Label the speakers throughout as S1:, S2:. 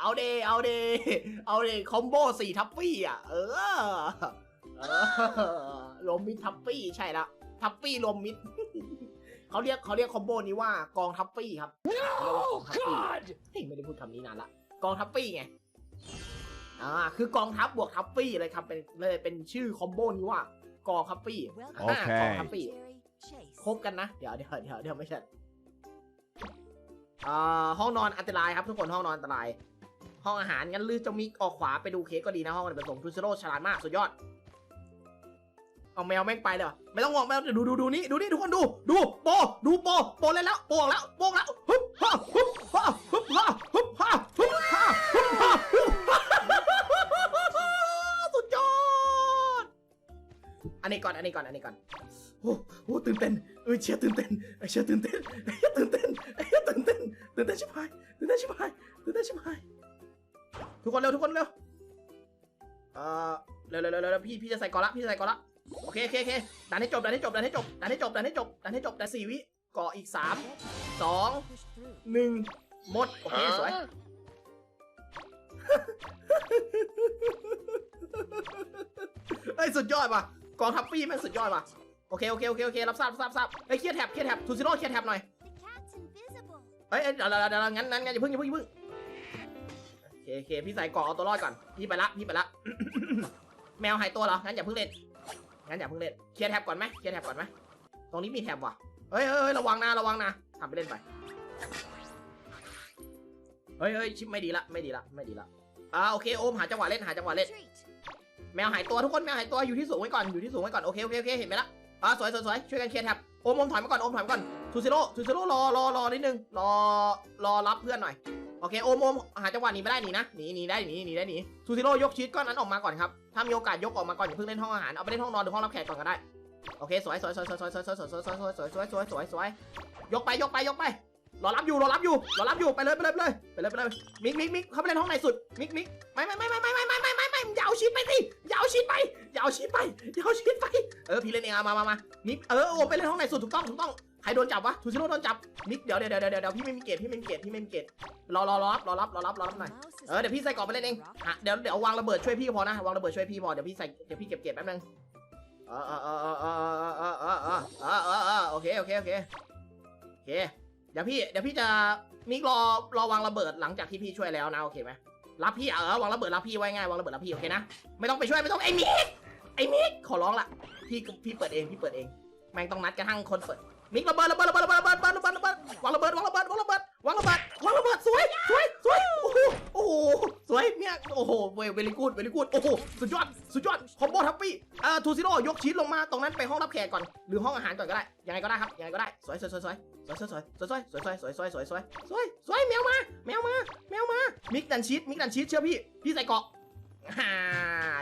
S1: เอาเดเอาเดเอาเดคอมโบสี่ทัฟฟี่อะ เออเออรวมมิดทัฟฟี่ใช่ละทัฟฟี่รวมมิดเขาเรียกเขาเรียกคอมโบนี้ว่ากองทัฟฟี่ครับเขาเรียกว่ากองทัฟฟี่เฮ้ยไม่ได้พูดคำนี้นานละกองทัฟฟี่ไงอ่าคือกองทัพบวกทัฟฟี่เลยครับเป็นเลยเป็นชื่อคอมโบนี้ว่ากองทัฟฟี่
S2: โอเคา
S1: กองทัฟฟี่คบกันนะ เดี๋ยวเดี๋ยวเดี๋ยวเดี๋ยวไม่ใช่อ่าห้องนอนอันตรายครับทุกคนห้องนอนอันตราย ห้องอาหารงั้นลือจะมีออกขวาไปดูเค้กก็ดีนะห้องอเนกประสงค์ทูซิโร่ฉลาดมากสุดยอด เอาแมวแม่งไปเลยวะไม่ต้องงอกแมวดูดูดูนี่ดูนี่ทุกคนดู ดูโปดูโปโปเล่นแล้วโปแล้วโปแล้วฮึบฮ่าฮึบฮ่าฮึบฮ่าฮึบฮ่าฮึบฮ่าฮึบฮ่าฮึบฮ่าสุดยอด อันนี้ก่อนอันนี้ก่อนอันนี้ก่อนโอ้โหตื่นเต้นเออเชียตื่นเต้นไอเชียตื่นเต้นไอเชียตื่นเต้นไอเชียตื่นเต้นตื่นเต้นชิบหายตื่นเต้นชิบหายตื่นเต้นชิบหาย ทุกคนเร็วทุกคนเร็วเอ่อเร็วเร็วเร็วเร็วพี่พี่จะใส่กอละพี่จะใส่กอละโอเคโอเคโอเคดันให้จบดันให้จบดันให้จบดันให้จบดันให้จบดันให้จบแต่สี่วิเกาะอีกสามสองหนึ่งหมดโอเคสวยเฮ้ยสุดยอดว่ะกองทัพปี้แม่งสุดยอดว่ะโอเคโอเคโอเคโอเครับทราบรับทราบรับทราบเฮ้ยเคลียร์แท็บเคลียร์แท็บทูซิโร่เคลียร์แท็บหน่อยเฮ้ยเอ้ยเดี๋ยวเดี๋ยวเดี๋ยวงั้นงั้นงั้นอย่าเพิ่งอย่าเพิ่งอย่าเพิ่งโอ เคโอเคพี่ใส่เกาะเอาตัวรอดก่อน พี่ไปละ พี่ไปละ แมวหายตัวเหรอ งั้นอย่าเพิ่งเล่น งั้นอย่าเพิ่งเล่น เคลียร์แท็บก่อนไหมเคลียร์แท็บก่อนไหมตรงนี้มีแท็บว่ะเฮ้ยเฮ้ยเฮ้ยระวังนะ ระวังนะทำไปเล่นไป เฮ้ยเฮ้ยชิปไม่ดีละ ไม่ดีละ ไม่ดีละ อ่าโอเคโอมหาจังหวะเล่น หาจังหวะเล่น แมวหายตัวทุกคน แมวหายตัวอยู่ที่สูงไว้ก่อน อยู่ที่สูงไว้ก่อน โอเคโอเคโอเคเห็นไหมละอ่าสวยสวยสวยช่วยกันเคลียร์แท็บโอมโอมถอยมาก่อน โอมถอยมาก่อนทูซิโร่ทูซิโร่รอรอรอนิดนึง รอ รอรับเพื่อนหน่อย โอเคโอมโอมหาจังหวะหนีไม่ได้หนีนะหนีหนีได้หนีหนีได้หนีทูซิโร่ยกชีตก้อนนั้นออกมาก่อนครับถ้ามีโอกาสยกออกมาก่อนอย่าเพิ่งเล่นห้องอาหารเอาไปเล่นห้องนอนหรือห้องรับแขกก่อนก็ได้โอเคสวยสวยสวยสวยสวยสวยสวยสวยสวยสวยสวยสวยสวยสวยสวยยกไปยกไปยกไปรอรับอยู่รอรับอยู่รอรับอยู่ไปเลยไปเลยไปเลยไปเลยไปเลยมิกมิกมิกเขาไปเล่นห้องไหนสุดมิกมิกไม่ไม่ไม่ไม่ไม่ไม่ไม่ไม่ไม่ไม่อย่าเอาชีตไปสิอย่าเอาชีตไปอย่าเอาชีตไปอย่าเอาชีตไปเออพี่เล่นเองมามามานิกเออโอ้ไปเล่นห้องไหนสุดถูกต้องถูกต้อง ใครโดนจับวะทูซิโร่โดนจับนิกเดี๋ยวเดี๋ยวเดี๋ยวเดี๋ยวพี่ไม่มีเกตพี่ไม่มีเกตพี่ไม่มีเกตรอรอรอรับรอรับรอรับรอรับหน่อยเออเดี๋ยวพี่ใส่กรอบไปเล่นเองอะเดี๋ยวเดี๋ยววางระเบิดช่วยพี่พอนะวางระเบิดช่วยพี่พอเดี๋ยวพี่ใส่เดี๋ยวพี่เก็บเกตแป๊บนึงเออเออเออเออเออเออเออเออเออเออเอโอเคโอเคโอเคโอเคเดี๋ยวพี่เดี๋ยวพี่จะนิกรอรอวางระเบิดหลังจากที่พี่ช่วยแล้วนะโอเคไหมรับพี่เออวางระเบิดรับพี่ไว้ง่ายวางระเบิดรับพี่โอเคนะไม่ต้องไปช่วยไม่ต้องไอ้มิกไอ้มิกขอร้องละพี่พี่เปิดเองพี่เปิดเองแม่งต้องนัดกระทั่งคนเปิด มิกระเบิดระเบิดระเบิดระเบิดระเบิดระเบิดระเบิดวางระเบิดวางระเบิดวางระเบิดวางระเบิดวางระเบิดสวยสวยสวยโอ้โหโอ้โหสวยเนี่ยโอ้โหเวลิกูดเวลิกูดโอ้โหสุดยอดสุดยอดคอมโบทัพปี้เอ่อทูซิโร่ยกชีสลงมาตรงนั้นไปห้องรับแขกก่อนหรือห้องอาหารก่อนก็ได้ยังไงก็ได้ครับยังไงก็ได้สวยสวยสวยสวยสวยสวยสวยสวยสวยสวยสวยสวยสวยสวยสวยสวยแมวมาแมวมาแมวมามิกดันชีสมิกดันชีสเชื่อพี่พี่ใส่เกาะฮ่า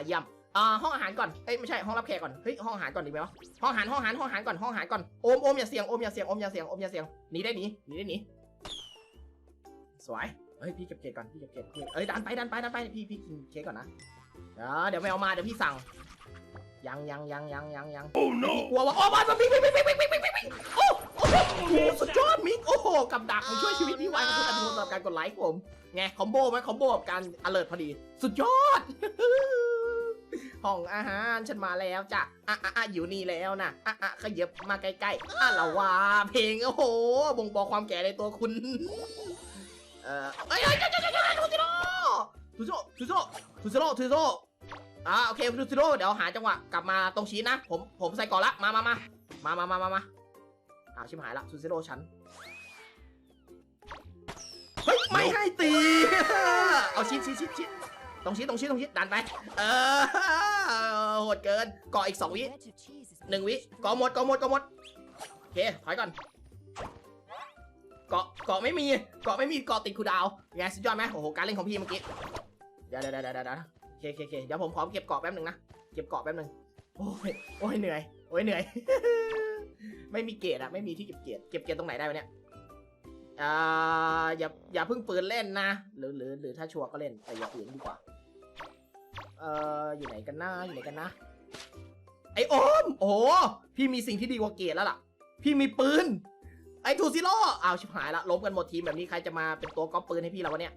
S1: เยี่ยม อ่าห้องอาหารก่อนเอ้ยไม่ใช่ห้องรับแขกก่อนเฮ้ยห้องอาหารก่อนดีไหมวะห้องอาหารห้องอาหารห้องอาหารก่อนห้องอาหารก่อนโอมโอมอย่าเสียงโอมอย่าเสียงโอมอย่าเสียงโอมอย่าเสียงหนีได้หนีหนีได้หนีสวยเฮ้ยพี่เก็บเค้กก่อนพี่เก็บเค้กเอ้ยดันไปดันไปดันไปพี่พี่กินเค้กก่อนนะเดี๋ยวไม่เอามาเดี๋ยวพี่สั่งยังยังยังยังยังยัง
S2: โอ้ no
S1: กลัวว่าโอ้มาซอมบี้วิ่งวิ่งวิ่งวิ่งวิ่งวิ่งวิ่งโอ้โอ้สุดยอดมิกโอ้โหกับดักมันช่วยชีวิตพี่ไว้ขอบคุณทุกคนสำหรับการกดไลค์ผมไงคอมโบไหมคอมโบกับการอเลิร์ตพอดี สุดยอด ห้องอาหารฉันมาแล้วจ้ะอะอะอยู่นี่แล้วนะอะอะขยับมาใกล้ๆอะละว่าเพลงโอ้โหบ่งบอกความแก่ในตัวคุณ เอ่อเอ้ยเอ้ยเอ้ยเอ้ยูซิโร่ทูซิโร่ทูซิโร่ทูซิยูซิอ่าโอเคทูซิโร่เดี๋ยวหาจังหวะกลับมาตรงชี้นะ ผมผมใส่ก่อนละมามามามามามามาอ้าวชิบหายละทูซโร่ฉันเฮ้ยไม่ให้ตี เอาชิ้นชิ้นชิ้นชิ้น ตรงชี้ตรงชี้ตรงชี้ดันไป เออโหดเกินกาะอีกสองวิหนึ่งวิกาะหมดกาะหมดกาะหมดโอเคถอยก่อนเกาะเกาะไม่มีเกาะไม่มีเกาะติดคูดาวไงสุดยอดไหมโอ้โหการเล่นของพี่เมื่อกี้เดี๋ยวเดี๋ยวเดี๋ยวเดี๋ยวเดี๋ยวโอเคโอเคเดี๋ยวผมขอเก็บเกาะแป๊บหนึ่งนะเก็บเกาะแป๊บหนึ่งโอ้ยโอ้ยเหนื่อยโอ้ยเหนื่อย ไม่มีเกรอะไม่มีที่เก็บเกรเก็บเกรตรงไหนได้วะเนี่ยอ่าอย่าอย่าเพิ่งปืนเล่นนะหรือหรือหรือถ้าชัวร์ก็เล่นแต่อย่าปืนดีกว่า เอ่ออยู่ไหนกันนะอยู่ไหนกันนะ ไอโอม โอ้โหพี่มีสิ่งที่ดีกว่าเกตแล้วล่ะ พี่มีปืน ไอทูซิโร่อ้าวชิบหายละล้มกันหมดทีมแบบนี้ใครจะมาเป็นตัวก๊อปปืนให้พี่เราวะเนี่ย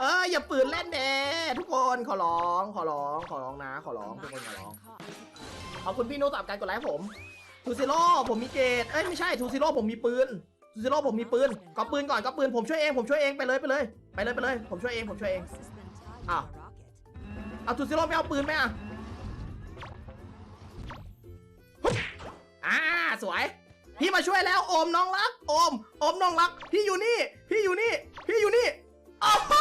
S1: เอออย่าปืนเล่นเด้ทุกคนขอร้อง ขอร้อง ขอร้องนะ ขอร้องทุกคนขอร้องขอบคุณพี่นุสำหรับการกดไลค์ให้ผมทูซิโร่ผมมีเกตเอ้ยไม่ใช่ทูซิโร่ผมมีปืนทูซิโร่ผมมีปืนก็ปืนก่อนก็ปืนผมช่วยเองผมช่วยเองไปเลยไปเลย ไปเลยไปเลย ผมช่วยเองผมช่วยเองอ้าว เอาทูซิโร่ไม่เอาปืนไหมอะอ่าสวย พี่มาช่วยแล้วโอมน้องรักโอมโอมน้องรัก พี่อยู่นี่ พี่อยู่นี่ พี่อยู่นี่โอ้โห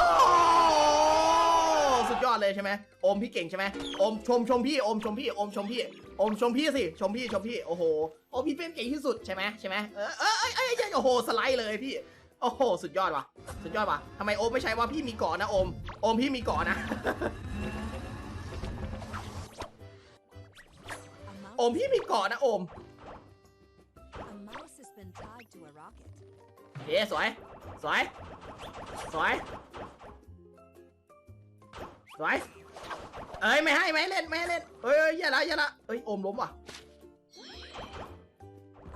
S1: สุดยอดเลยใช่ไหมโอมพี่เก่งใช่ไหมโอมชมชมพี่โอมชมพี่โอมชมพี่โอมชมพี่สิชมพี่ชมพี่โอ้โหโอมพี่เป็นเก่งที่สุดใช่ไหมใช่ไหมเออเออเอยเอยเอยโอ้โหสไลด์เลยพี่โอ้โห สุดยอดว่ะ สุดยอดว่ะทำไมโอมไม่ใช่ว่าพี่มีเกาะนะโอม โอมพี่มีเกาะนะ โอมพี่มีเกาะนะโอม
S2: A mouse has been tied to a rocket.
S1: โอเคสวย สวย สวย สวย เอ้ยไม่ให้ไม่ให้เล่นไม่ให้เล่นเอ้ยเอ้ยอย่าละอย่าละเอ้ยโอมล้มว่ะ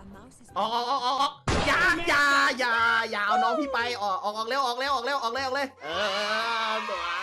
S2: A mouse has
S1: ออกออกออกออกออกอย่าอย่าอย่าอย่าเอาน้องพี่ไปออกออกออกเร็วออกเร็วออกเร็วออกเร็วออกเร็วเออสวย